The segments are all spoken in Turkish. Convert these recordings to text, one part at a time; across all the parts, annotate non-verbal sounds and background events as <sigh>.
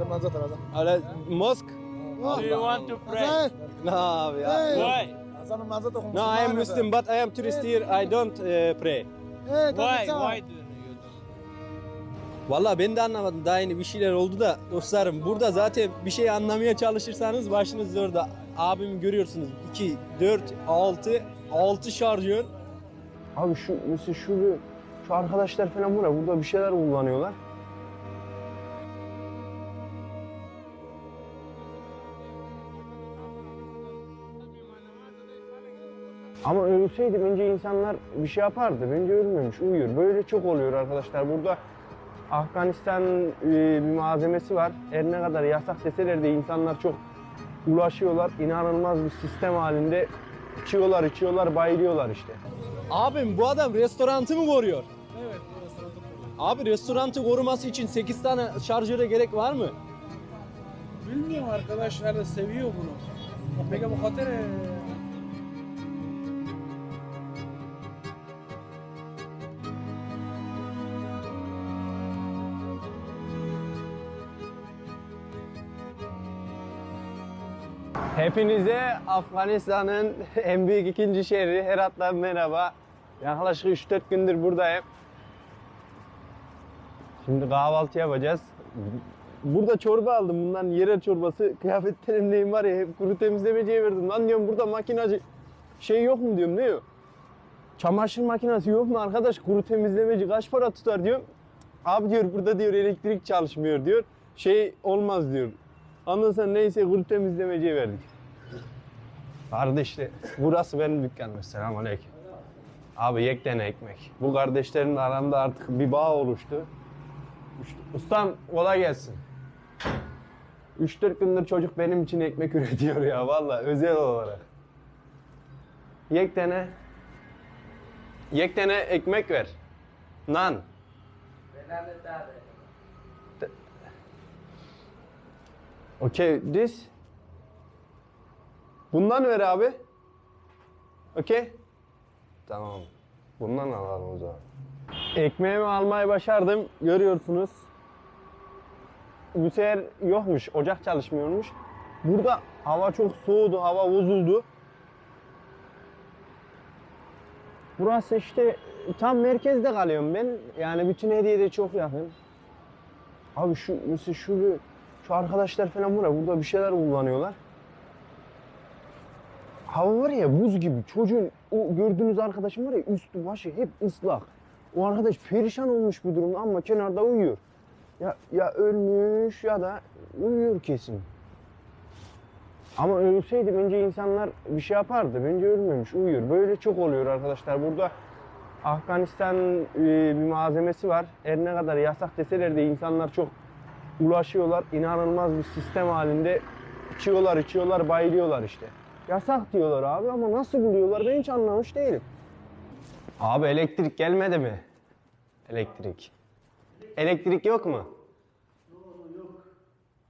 Ramazan Ramazan. Ale mosque? Do you want to pray? No, abi. Hey. Why? No, I am Muslim but I am tourist here. I don't uh, pray. Why? Why do you Valla ben de anlamadım. Daha yeni bir şeyler oldu da dostlarım. Burada zaten bir şey anlamaya çalışırsanız başınız zorda. Abim görüyorsunuz 2, 4, 6, 6 şarjör. Abi şu mesela şu, şu arkadaşlar falan var ya burada bir şeyler kullanıyorlar. Ama ölseydi bence insanlar bir şey yapardı. Bence ölmemiş, uyuyor. Böyle çok oluyor arkadaşlar. Burada Afganistan e, bir malzemesi var. Her ne kadar yasak deseler de insanlar çok ulaşıyorlar. İnanılmaz bir sistem halinde içiyorlar, içiyorlar, bayılıyorlar işte. Abim bu adam restorantı mı koruyor? Evet, restoranı koruyor. Abi restorantı koruması için 8 tane şarjöre gerek var mı? Bilmiyorum arkadaşlar da seviyor bunu. Peki bu hater Hepinize Afganistan'ın <laughs> en büyük ikinci şehri Herat'tan merhaba. Yaklaşık 3-4 gündür buradayım. Şimdi kahvaltı yapacağız. Burada çorba aldım. Bundan yerel çorbası. Kıyafetlerimdeyim var ya hep kuru temizlemeciye verdim. Lan diyorum burada makinacı şey yok mu diyorum ne yok? Çamaşır makinesi yok mu arkadaş? Kuru temizlemeci kaç para tutar diyorum. Abi diyor burada diyor elektrik çalışmıyor diyor. Şey olmaz diyor. Ondan sonra neyse kuru temizlemeciye verdik. Kardeşler burası benim dükkanım. Selamun aleyküm. Abi yekten ekmek. Bu kardeşlerin aramda artık bir bağ oluştu. Ustam kolay gelsin. 3-4 gündür çocuk benim için ekmek <laughs> üretiyor ya vallahi özel olarak. Yektene Yektene ekmek ver. Nan. Okay, this. Bundan ver abi. Okay. Tamam. Bundan alalım o zaman. Ekmeğimi almayı başardım. Görüyorsunuz. Bu sefer yokmuş. Ocak çalışmıyormuş. Burada hava çok soğudu. Hava bozuldu. Burası işte tam merkezde kalıyorum ben. Yani bütün hediye de çok yakın. Abi şu mesela şu şu arkadaşlar falan var burada bir şeyler kullanıyorlar. Hava var ya buz gibi. Çocuğun o gördüğünüz arkadaşım var ya üstü başı hep ıslak. O arkadaş perişan olmuş bu durumda ama kenarda uyuyor. Ya ya ölmüş ya da uyuyor kesin. Ama ölseydi bence insanlar bir şey yapardı. Bence ölmemiş, uyuyor. Böyle çok oluyor arkadaşlar. Burada Afganistan e, bir malzemesi var. Her ne kadar yasak deseler de insanlar çok ulaşıyorlar. İnanılmaz bir sistem halinde içiyorlar, içiyorlar, bayılıyorlar işte. Yasak diyorlar abi ama nasıl buluyorlar ben hiç anlamış değilim. Abi elektrik gelmedi mi? Elektrik. Elektrik yok mu? Yok.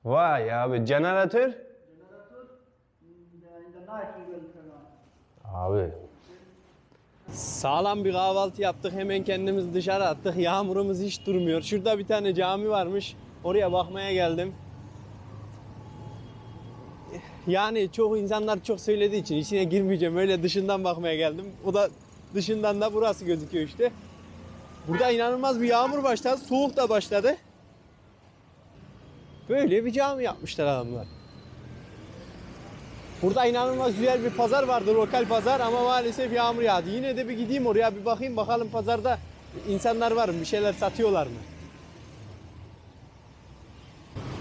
Vay abi jeneratör? Abi Sağlam bir kahvaltı yaptık. Hemen kendimizi dışarı attık. Yağmurumuz hiç durmuyor. Şurada bir tane cami varmış. Oraya bakmaya geldim. Yani çok insanlar çok söylediği için içine girmeyeceğim. Öyle dışından bakmaya geldim. O da dışından da burası gözüküyor işte. Burada inanılmaz bir yağmur başladı. Soğuk da başladı. Böyle bir cami yapmışlar adamlar. Burada inanılmaz güzel bir pazar vardı, lokal pazar ama maalesef yağmur yağdı. Yine de bir gideyim oraya bir bakayım bakalım pazarda insanlar var mı, bir şeyler satıyorlar mı?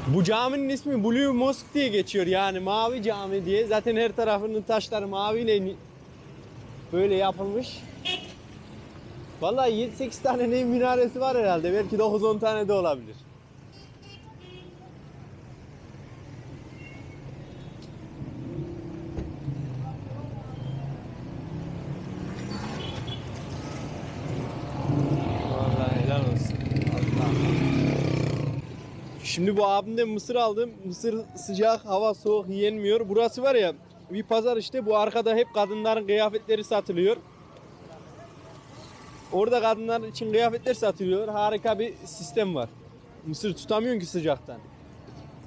Bu caminin ismi Blue Mosque diye geçiyor yani mavi cami diye. Zaten her tarafının taşları maviyle böyle yapılmış. Vallahi 7-8 tane ne minaresi var herhalde. Belki 9-10 tane de olabilir. Vallahi helal olsun. Allah. Şimdi bu abimden mısır aldım. Mısır sıcak, hava soğuk, yenmiyor. Burası var ya bir pazar işte. Bu arkada hep kadınların kıyafetleri satılıyor. Orada kadınlar için kıyafetler satılıyor. Harika bir sistem var. Mısır tutamıyorsun ki sıcaktan.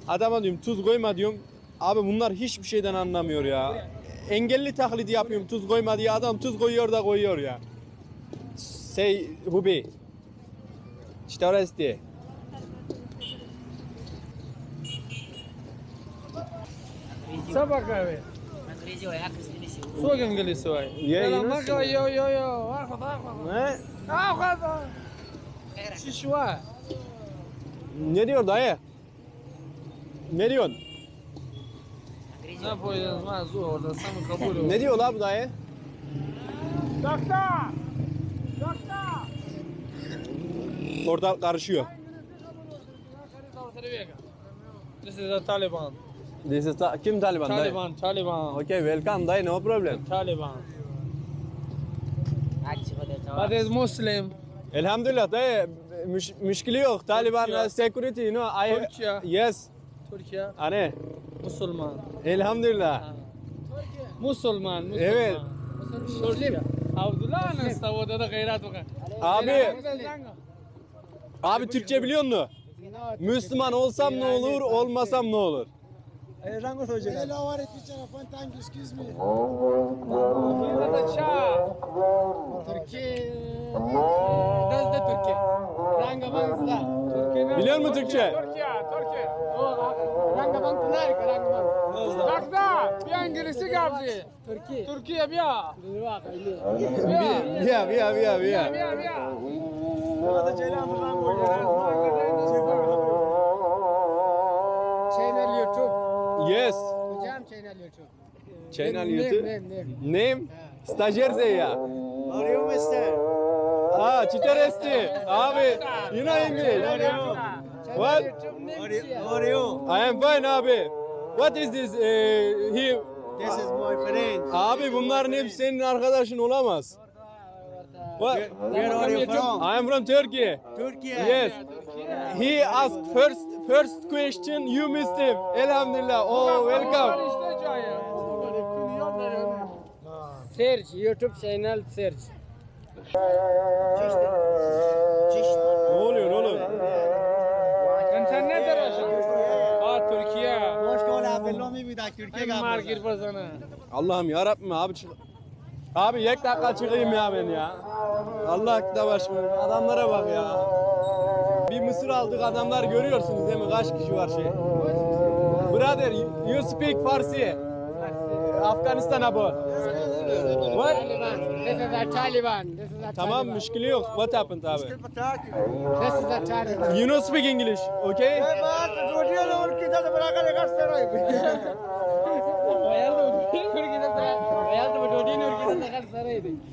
Adama diyorum tuz koyma diyorum. Abi bunlar hiçbir şeyden anlamıyor ya. Engelli taklidi yapıyorum tuz koyma diye adam tuz koyuyor da koyuyor ya. Say Hubi. İşte orası diye. څه پکاوي انګريزي وای اخستلی شي څو انګلیسي وای یلا ما کوي یو یو یو اخذ اخذ اخذ شişva. Ne diyor dayı? Ne diyorsun? Ne yapıyorsun mazur orada sana kabul olur. Ne diyor lan dayı? Doktor! Doktor! Orada karışıyor. This is the Taliban. This is ta kim Taliban? dayı? Taliban, Taliban. Okay, welcome dayı, no problem. Taliban. But is Muslim. Elhamdülillah dayı, müş müşkili yok. Taliban Türkiye. security, you know. I, Türkiye. Yes. Türkiye. Hani? Anne. Müslüman. Elhamdülillah. Müslüman, Müslüman. Evet. Müslüman. Abdullah anası da odada gayret bakar. Abi. Abi Türkçe biliyor musun? Müslüman olsam ne olur, olmasam ne olur? Nerede Türkiye? Rangamanızda. Türkiye. Biliyor musun Türkçe? Türkiye, Türkiye. Rangaman pınar, Rangaman. Bakda, bir İngilizce geldi. Türkiye. Türkiye bir ya. Biya, biya, biya, biya. Bir ya, bir ya. Channel Yes. Hocam channel YouTube. Channel Name, YouTube. Name, name. Name? Stajyer Zeya. Ah, Çiteresti. Abi, you know English? What? I am fine abi. What is this? Uh, he... This is my friend. Abi bunların hepsi senin arkadaşın olamaz. What? Where are you from? I am from Turkey. Turkey. Yes. He asked first first question you Muslim. Elhamdülillah. Oh welcome. Search YouTube channel search. Ne oluyor oğlum? İnternet arayacağım. Aa Türkiye. Hoş geldin Abdülhamid bir dakika Türkiye Ben market bazana. Allah'ım ya Rabbim abi çık. Abi yek dakika çıkayım ya ben ya. Allah da başım. Adamlara bak ya. Bir mısır aldık adamlar görüyorsunuz değil mi? Kaç kişi var şey. Brother, you- speak Farsi. Afganistan abo. What? Taliban. This is a Taliban. This is a Tamam Taliban. müşkili yok. What happened abi? This is a Taliban. You know speak English, okay?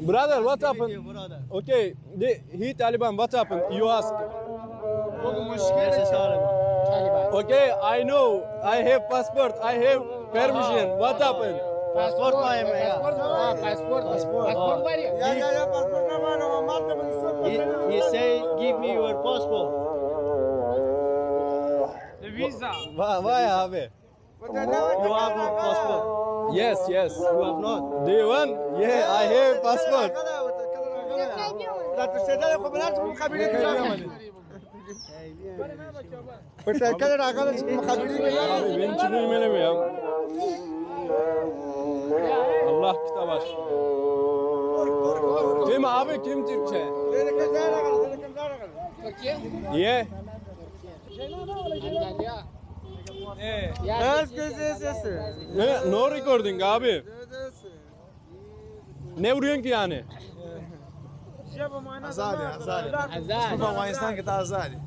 Brother, what happened? Okay, the, he Taliban, what happened? You ask. Taliban. Okay, I know. I have passport. I have permission. What happened? Passport var mı ya? Passport. Passport. Passport var ya. He, he say give me your passport. The Visa. Vay, vay abi. You have no passport. Yes, yes. You have not. Do you want? Yeah, I have passport. Abi ben çıkayım hele mi ya? Allah kitap aç. Kim abi kim Türkçe? Türkiye. Yeah. Antalya. Eh. Ya. Ne? No recording abi. Ne vuruyorsun ki yani? Azadi, azadi. Azad. Afghanistan kita azadi.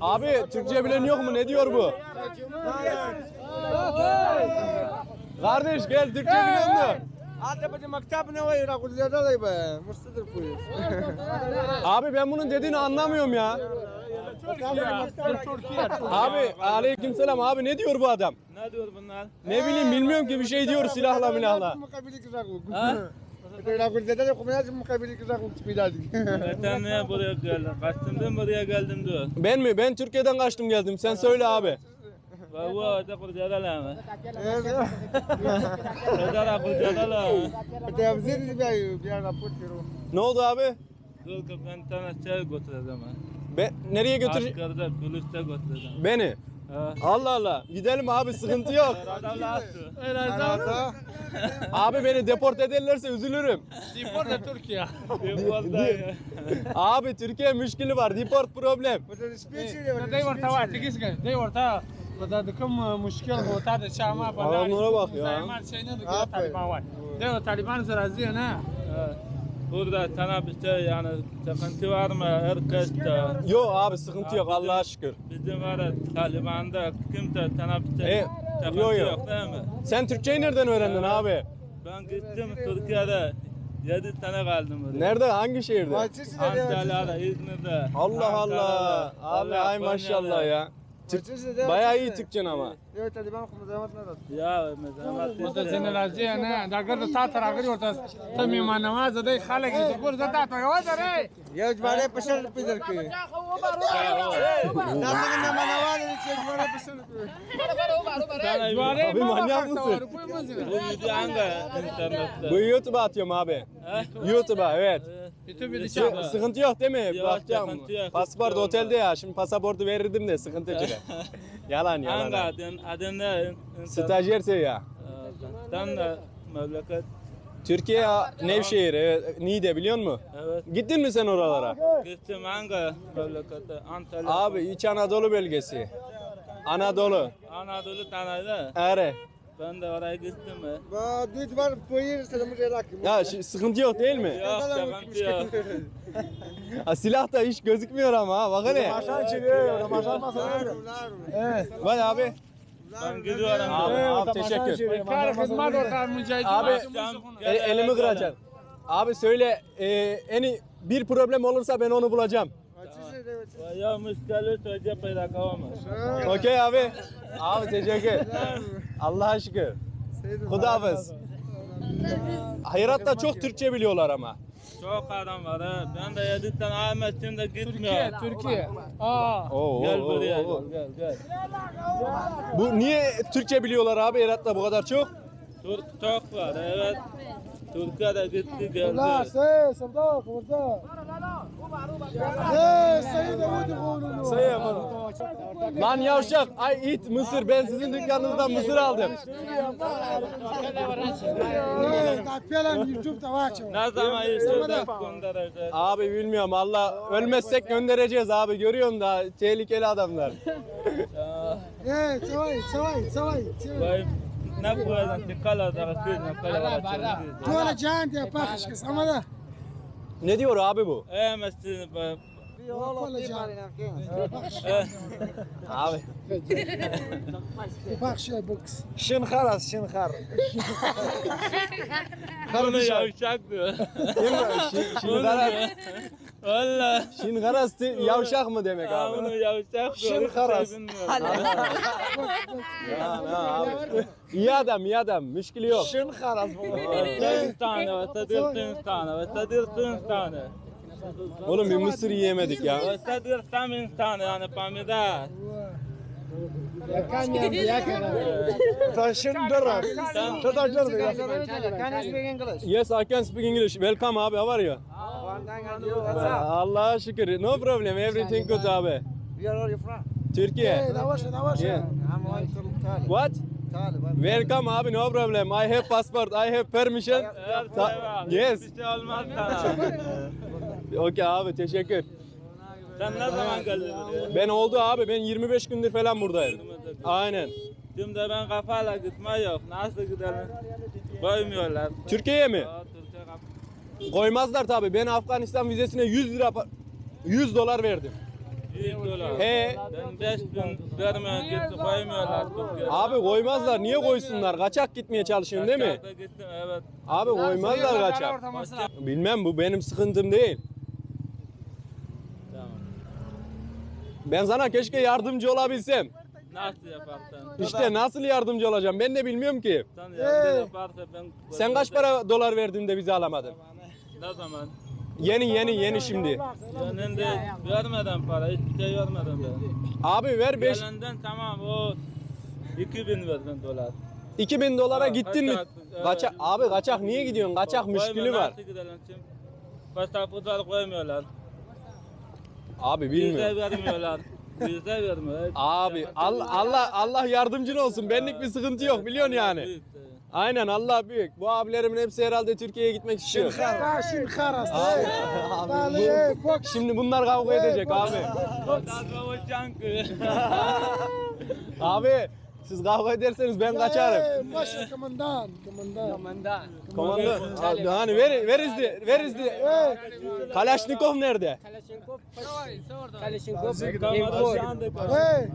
Abi Türkçe bilen yok mu? Ne diyor bu? Kardeş gel Türkçe biliyor musun? Abi ben bunun dediğini anlamıyorum ya. Abi aleykümselam abi ne diyor bu adam? Ne diyor bunlar? Ne bileyim bilmiyorum ki bir şey diyor silahla milahla. Ha? <laughs> Zaten <laughs> ne buraya geldim? Kaçtım buraya geldim diyor. Ben mi? Ben Türkiye'den kaçtım geldim. Sen söyle abi. Valla da kurcalar mı? Kurcalar kurcalar mı? Ne oldu abi? Dur kaptan tane çay götüreceğim. Ben nereye götür? Asker'de, Gülüş'te götüreceğim. Beni. Allah Allah. Gidelim abi sıkıntı yok. <laughs> Arada Abi beni deport ederlerse üzülürüm. Türkiye. <laughs> Bir bolda ya. Abi Türkiye müşkili var. Deport problem. da They were tawa. They were tawa. Bada dıkım müşkil bu tadı şama bana. Adamlara bak ya. Zayman şeyine de Aferin. Taliban var. They were Taliban sırazı ne? Ha. Burada şey yani sıkıntı var mı? Herkes de Yok abi sıkıntı yok Allah'a şükür. bizim var Taliban'da kimse şey E, sıkıntı yo, yo. yok değil mi? Sen Türkçeyi nereden öğrendin abi? Ben gittim Türkiye'de 7 sene kaldım orada. Nerede? Hangi şehirde? Antalya'da, İzmir'de. Allah Allah. Ankara'da, Abi ay Konya'da. maşallah ya. Da Bayağı iyi Türkçen ama. Evet hadi ben kumazamat ne da. Ya mesela Burada seni razı ne? Da ta taragır orta. Tamam man namaz da halak iz kur da ta ta re. Ya cumare peşer pidir ki. Nasıl ne manavar ne şey cumare peşer Sana Juare Abi manyak mısın? bu videonda internette. Bu YouTube'a atıyorum abi. Ha? YouTube'a evet. YouTube bir Sı- sıkıntı yok değil mi? Yok, Bakacağım. sıkıntı yok. Pasaport Sıkıntı otelde ya. Şimdi pasaportu verirdim de sıkıntı <laughs> çıkar. yalan Hangi yalan. adın? Adın ne? Stajyerse ya. Sen de memleket. Türkiye Nevşehir, evet, Niğde biliyor musun? Evet. Gittin mi sen oralara? Gittim hangi memlekete? Antalya. Abi İç Anadolu bölgesi. Anadolu. Anadolu tanıydı. Ere. Ben de oraya gittim mi? Ba düz var poyir selamı relak. Ya şi- sıkıntı yok değil mi? Yok sıkıntı yok. Ha, silah da hiç gözükmüyor ama ha. Bak hele. çiliyor, Ramazan masası. Bak abi. Ben gidiyorum. Abi, abi teşekkür. Kar hizmet orta mücahit. Abi, Akşam E- elimi kıracaksın. Abi söyle e, eni bir problem olursa ben onu bulacağım. Ya müşkili söyleyecek peyda kavamaz. Okey abi. Abi teşekkür. Allah'a şükür. Hudafız. Hayratta çok Türkçe biliyorlar ama. Çok adam var ha. Ben de yedi tane Ahmet şimdi gitmiyor. Türkiye, Türkiye. Aa. Oo, Gel oo, buraya oo. gel gel. Bu niye Türkçe biliyorlar abi Hayratta bu kadar çok? Türk çok var evet. Türkiye'de gitti geldi. سي صدق ورده ايه سيد ابو يقولوا Sayı yapalım. Lan yavşak, ay it mısır ben sizin dükkanınızdan mısır aldım. فعلا يوتيوب تواچو Ne zaman istersen göndereceğiz. Abi bilmiyorum Allah ölmezsek göndereceğiz abi görüyorsun da tehlikeli adamlar. ايه سوي سوي سوي Vay ne koyacaksın? Tikala da kız ne kadar ولا جاند يا باخش كس اما ده Ne diyor abi bu? Eh mesleğini ولا جاند <laughs> Abi. باخش يا بوكس شن خلاص شن خر Bunu yavşak diyor. Şimdi karas, Valla. Şin karas yavşak mı demek abi? Bunu yavşak Şin doğru karas. bilmiyorum. Ya, ne abi. İyi adam, iyi adam. Müşkülü yok. Şın karas bu. Dört tane vata dört tane vata dört tane. Oğlum bir mısır yiyemedik ya. Vata dört tane yani pamida. Taşın dörer. Taşın dörer. Yes, I can speak English. Welcome abi, how are you? Allah'a şükür. No problem. Everything good abi. Where are you from? Türkiye. Hey, Navaş, Navaş. Yeah. I'm Talib. What? Talib. Welcome abi, no problem. I have passport, I have permission. yes. Bir şey olmaz <laughs> Okey abi, teşekkür. Sen ne zaman geldin? Ben oldu abi, ben 25 gündür falan buradayım. Aynen. Şimdi ben kafayla gitme yok. Nasıl gidelim? Koymuyorlar. Türkiye'ye mi? Koymazlar tabii. Ben Afganistan vizesine 100 lira pa- 100 dolar verdim. Yüz dolar. He. Ben 5 bin vermiyorum gitti koymuyorlar Türkiye'de. Abi koymazlar. Niye koysunlar? Kaçak gitmeye çalışıyorsun değil mi? Gittim evet. Abi koymazlar kaçak. Bilmem bu benim sıkıntım değil. Tamam. Ben sana keşke yardımcı olabilsem. Nasıl yaparsın? İşte nasıl yardımcı olacağım ben de bilmiyorum ki. Sen yaparsan ben... Sen kaç para dolar verdin de vize alamadın? Ne zaman? Yeni yeni yeni şimdi. Yanında vermeden para, hiçbir şey vermeden ben. Abi ver 5 Gelenden tamam o 2000 verdim dolar. 2000 dolara Ha, gittin mi? kaçak, evet. Kaçak abi kaçak niye gidiyorsun? Kaçak müşkülü Koymuyorlar, var. nasıl gidelim şimdi? Pasaportlar koymuyorlar. Abi Vize bilmiyorum. vermiyorlar. <laughs> Vize vermiyor. Abi Allah Allah Allah yardımcın olsun. Benlik bir sıkıntı yok biliyorsun yani. Büyük, Aynen Allah büyük. Bu abilerimin hepsi herhalde Türkiye'ye gitmek istiyor. Da şin kharas. Abi, Dali, bu- şimdi bunlar kavga edecek abi. <laughs> Abi siz kavga ederseniz ben kaçarım. Ey, Paşa komandan, komandan. Komando. Hani ver ver izli ver izli. Kalaşnikov nerede? Hey,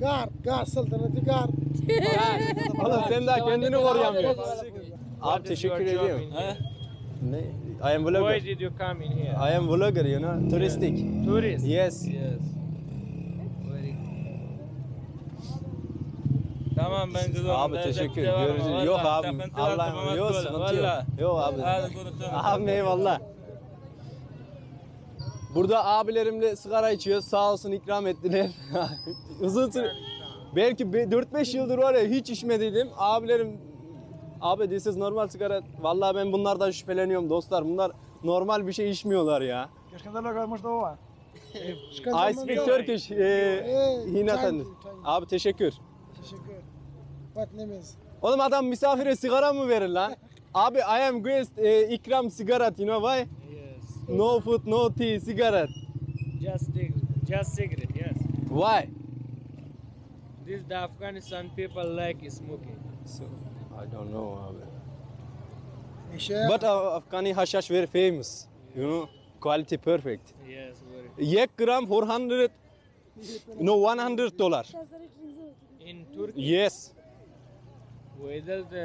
gar, gar saltanatı gar. <laughs> Oğlum sen daha kendini koruyamıyorsun. Abi teşekkür ediyorum. He? Ne? I am vlogger. did you come in here? I am vlogger, you know, touristic. Tourist? Yes. Yes. Tamam ben gidiyorum. Abi teşekkür Görüşürüz. Yok abim. Allah'ım yok sıkıntı yok. vallahi. Yok abi. Abi eyvallah. Burada abilerimle sigara içiyoruz. Sağ olsun ikram ettiler. <laughs> Uzun süre. Belki 4-5 yıldır var ya hiç içmediydim. Abilerim Abi this is normal sigara. Vallahi ben bunlardan şüpheleniyorum dostlar. Bunlar normal bir şey içmiyorlar ya. Da I speak Turkish. Ee, Hinatan. Abi teşekkür. Teşekkür. Bak ne mez. Oğlum adam misafire sigara mı verir lan? <laughs> Abi I am guest e, ikram sigaret you know why? No food, no tea, cigarette. Just cig- just cigarette, yes. Why? This the Afghanistan people like smoking. So, I don't know abi. But uh, Afghani hashish very famous. You know, quality perfect. Yes, very. Yek gram 400 no 100 dollar. In Turkey, Yes. ویدل ته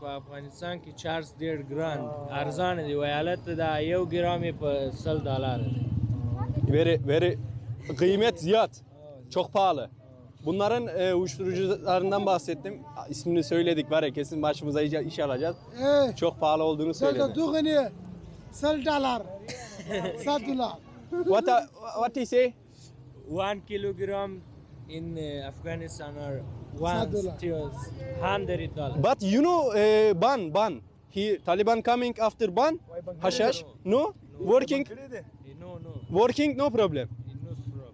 په افغانستان کې چارج ډېر ګران ارزان دی ویالت دا یو ګرام یې په سل ډالر دی Very very kıymet ziyat. Çok pahalı. Bunların e, uyuşturucularından bahsettim. İsmini söyledik var ya kesin başımıza iş, iş alacağız. Ey, Çok pahalı olduğunu sal da söyledi. duğuni. Sal dolar. Sal dolar. What a, what he say? 1 kilogram in uh, Afghanistan or one steals hundred dollars. But you know uh, ban ban. He Taliban coming after ban. Hashash. No. Working. Eh, no no. Working no problem. Eh, no problem.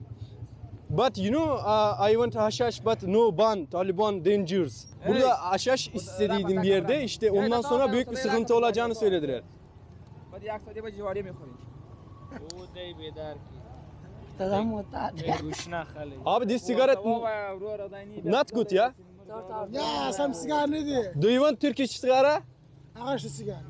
But you know uh, I want hashash but no ban Taliban dangers. Burada hashaş istediydin bir yerde işte ondan sonra büyük bir sıkıntı olacağını söylediler. Hadi yaksa diye bacı var mı yukarı? Bu dey bedar ki. Tada mutat. Abi this cigarette not good ya. Ya sam sigara neydi? Do you want Turkish sigara? Ağaçlı sigara.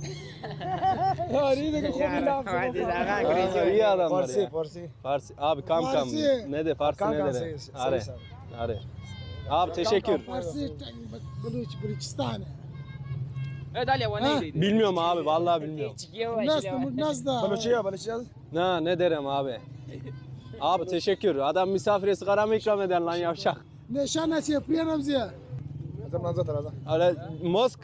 <laughs> İyi adam Farsi, Farsi. Farsi. Abi kam kam. Ne de Farsi ne de. Are. Are. Abi teşekkür. Farsi Buluç Buluçistan. Bilmiyorum abi vallahi bilmiyorum. Nasıl, nasıl da? Balıçıya, balıçıya. Ne ne derim abi. Abi teşekkür. Adam misafire sigara mı ikram eder lan yavşak. Ne şan nasıl yapıyor Ramziye? Azam nazat razan. Öyle mosk.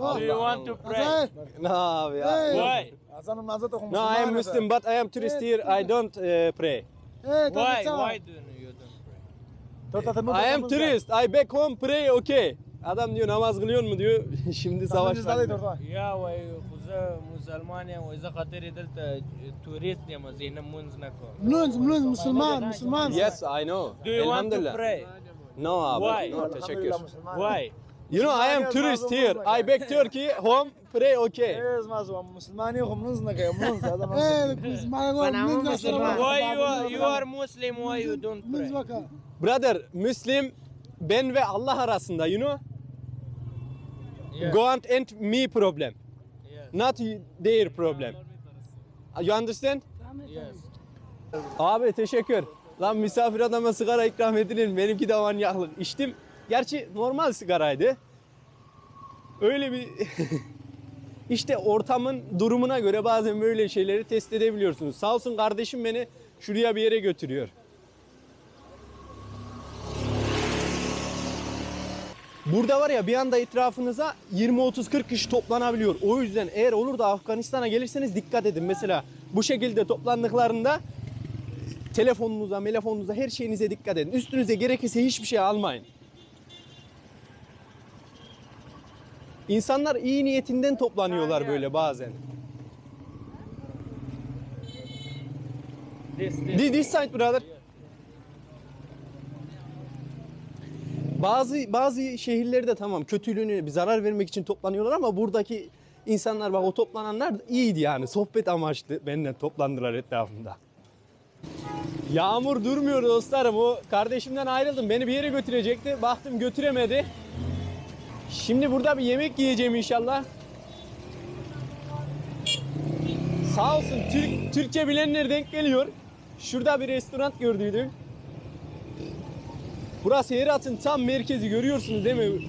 Do you want to pray? Azay. Ne abi ya. Hey. Why? Azam nazat okum. No I am Muslim but I am tourist here. I don't uh, pray. Hey, Why? Why do you don't pray? I am tourist. I back home pray okay. Adam diyor namaz kılıyor mu diyor. <laughs> Şimdi savaş var. Ya vay kuza Müslüman ya o yüzden kateri delta e, turist ya mazine munz nako. Munz munz Müslüman Müslüman. Yes I know. Do you want to pray? No abi. Why? No teşekkür. Why? You know I am tourist here. I back Turkey home pray okay. <laughs> Yes mazlum Müslüman yok munz nako munz adam. Evet Müslüman yok munz nako. Why you you are Muslim why you don't pray? Brother Muslim ben ve Allah arasında you know? Yeah. God and me problem. Yes. Not their problem. You understand? Yes. Abi teşekkür. Lan misafir adama sigara ikram edilir? Benimki de manyaklık. İçtim. Gerçi normal sigaraydı. Öyle bir... <laughs> işte ortamın durumuna göre bazen böyle şeyleri test edebiliyorsunuz. Sağ olsun kardeşim beni şuraya bir yere götürüyor. Burada var ya bir anda etrafınıza 20 30 40 kişi toplanabiliyor. O yüzden eğer olur da Afganistan'a gelirseniz dikkat edin. Mesela bu şekilde toplandıklarında telefonunuza, telefonunuza her şeyinize dikkat edin. Üstünüze gerekirse hiçbir şey almayın. İnsanlar iyi niyetinden toplanıyorlar böyle bazen. This. This, this side brother. Bazı bazı şehirlerde tamam kötülüğünü bir zarar vermek için toplanıyorlar ama buradaki insanlar bak o toplananlar iyiydi yani sohbet amaçlı benden toplandılar etrafımda. Yağmur durmuyor dostlarım. O kardeşimden ayrıldım. Beni bir yere götürecekti. Baktım götüremedi. Şimdi burada bir yemek yiyeceğim inşallah. Sağ olsun Türk, Türkçe bilenler denk geliyor. Şurada bir restoran gördüydüm. Burası Herat'ın tam merkezi görüyorsunuz değil mi?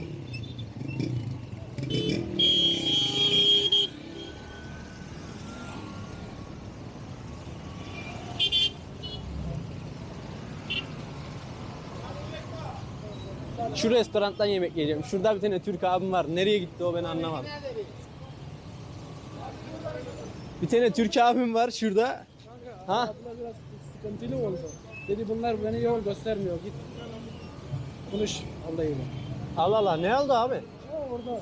Şu restorandan yemek yiyeceğim. Şurada bir tane Türk abim var. Nereye gitti o ben anlamadım. Bir tane Türk abim var şurada. Ha? Abla biraz sıkıntılı oldu. Dedi bunlar beni yol göstermiyor. Git. Konuş Allah'ıyla. Allah Allah ne oldu abi? Orada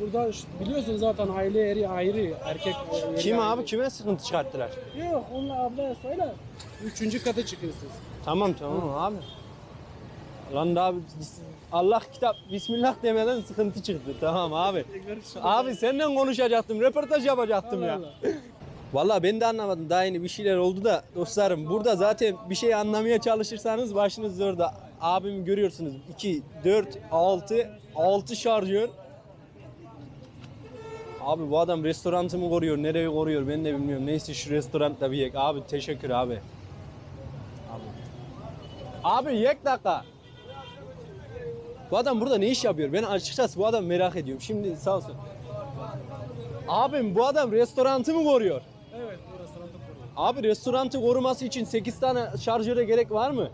burada biliyorsun zaten aile yeri ayrı erkek yeri Kim ayrı. abi kime sıkıntı çıkarttılar? Yok onunla ablaya söyle. Üçüncü katı çıkıyorsunuz. Tamam tamam abi. Lan da abi bis- Allah kitap Bismillah demeden sıkıntı çıktı. Tamam abi. <laughs> Abi seninle konuşacaktım. Röportaj yapacaktım ya. <laughs> Vallahi ben de anlamadım. Daha yeni bir şeyler oldu da dostlarım. Burada zaten bir şey anlamaya çalışırsanız başınız orada. Abimi görüyorsunuz. 2, 4, 6, 6 şarjör. Abi bu adam restorantımı koruyor. Nereye koruyor ben de bilmiyorum. Neyse şu restoranda bir yek. Abi teşekkür abi. Abi yek dakika. Bu adam burada ne iş yapıyor? Ben açıkçası bu adam merak ediyorum. Şimdi sağ olsun. Abim bu adam restorantı mı koruyor? Evet bu restoranı kuruyor. Abi restorantı koruması için 8 tane şarjöre gerek var mı?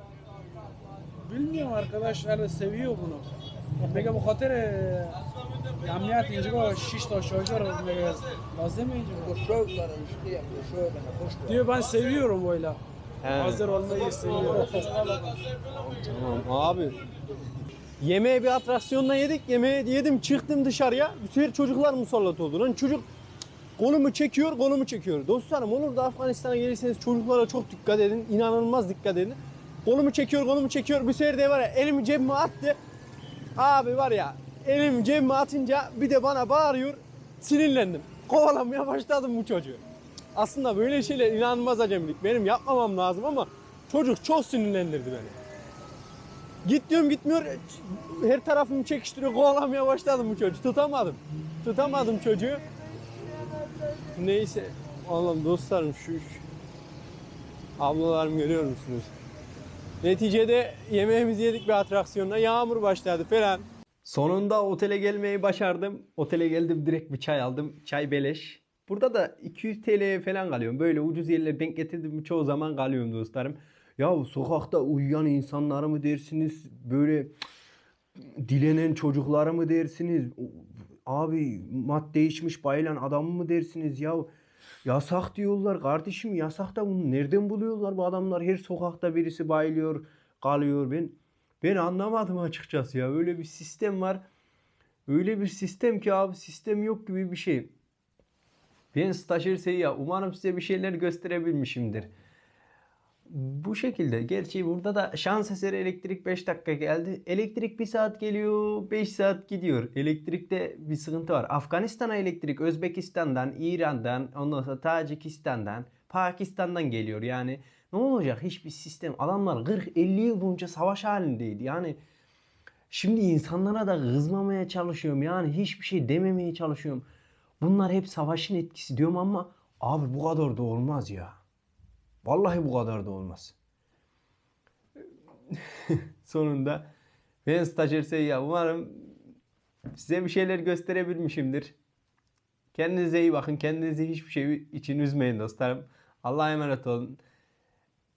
Bilmiyorum arkadaşlar da seviyor bunu. Mega bu خاطر امنیت اینجا شش تا شارژر مگه لازم اینجا diyor ben seviyorum böyle. He. Hazır olmayı seviyorum. Tamam abi. Yemeğe bir atraksiyonla yedik. Yemeği yedim çıktım dışarıya. Bu sefer çocuklar musallat oldu. Lan çocuk kolumu çekiyor kolumu çekiyor. Dostlarım olur da Afganistan'a gelirseniz çocuklara çok dikkat edin. İnanılmaz dikkat edin. Kolumu çekiyor kolumu çekiyor. Bir sefer de var ya elimi cebime attı. Abi var ya elim cebime atınca bir de bana bağırıyor. Sinirlendim. Kovalamaya başladım bu çocuğu. Aslında böyle şeyler inanılmaz acemilik. Benim yapmamam lazım ama çocuk çok sinirlendirdi beni. Git diyorum gitmiyor. Her tarafımı çekiştiriyor. Kovalamaya başladım bu çocuğu. Tutamadım. Tutamadım çocuğu. Neyse. Allah'ım dostlarım şu ablalarım görüyor musunuz? Neticede yemeğimizi yedik bir atraksiyonla. Yağmur başladı falan. Sonunda otele gelmeyi başardım. Otele geldim direkt bir çay aldım. Çay beleş. Burada da 200 TL'ye falan kalıyorum. Böyle ucuz yerlere denk getirdim çoğu zaman kalıyorum dostlarım. Ya sokakta uyuyan insanları mı dersiniz? Böyle dilenen çocukları mı dersiniz? Abi madde içmiş bayılan adam mı dersiniz ya? Yasak diyorlar kardeşim yasak da bunu nereden buluyorlar bu adamlar? Her sokakta birisi bayılıyor, kalıyor. Ben ben anlamadım açıkçası ya. Öyle bir sistem var. Öyle bir sistem ki abi sistem yok gibi bir şey. Ben stajyer Seyya. Umarım size bir şeyler gösterebilmişimdir. Bu şekilde. Gerçi burada da şans eseri elektrik 5 dakika geldi. Elektrik 1 saat geliyor, 5 saat gidiyor. Elektrikte bir sıkıntı var. Afganistan'a elektrik Özbekistan'dan, İran'dan, ondan sonra Tacikistan'dan, Pakistan'dan geliyor. Yani ne olacak? Hiçbir sistem. Adamlar 40-50 yıl boyunca savaş halindeydi. Yani şimdi insanlara da kızmamaya çalışıyorum. Yani hiçbir şey dememeye çalışıyorum. Bunlar hep savaşın etkisi diyorum ama abi bu kadar da olmaz ya. Vallahi bu kadar da olmaz. <laughs> Sonunda ben stajyer Seyyah. Umarım size bir şeyler gösterebilmişimdir. Kendinize iyi bakın. Kendinizi hiçbir şey için üzmeyin dostlarım. Allah'a emanet olun.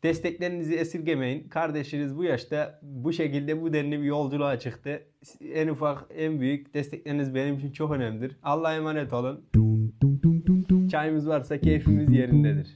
Desteklerinizi esirgemeyin. Kardeşiniz bu yaşta bu şekilde bu denli bir yolculuğa çıktı. En ufak en büyük destekleriniz benim için çok önemlidir. Allah'a emanet olun. Çayımız varsa keyfimiz yerindedir.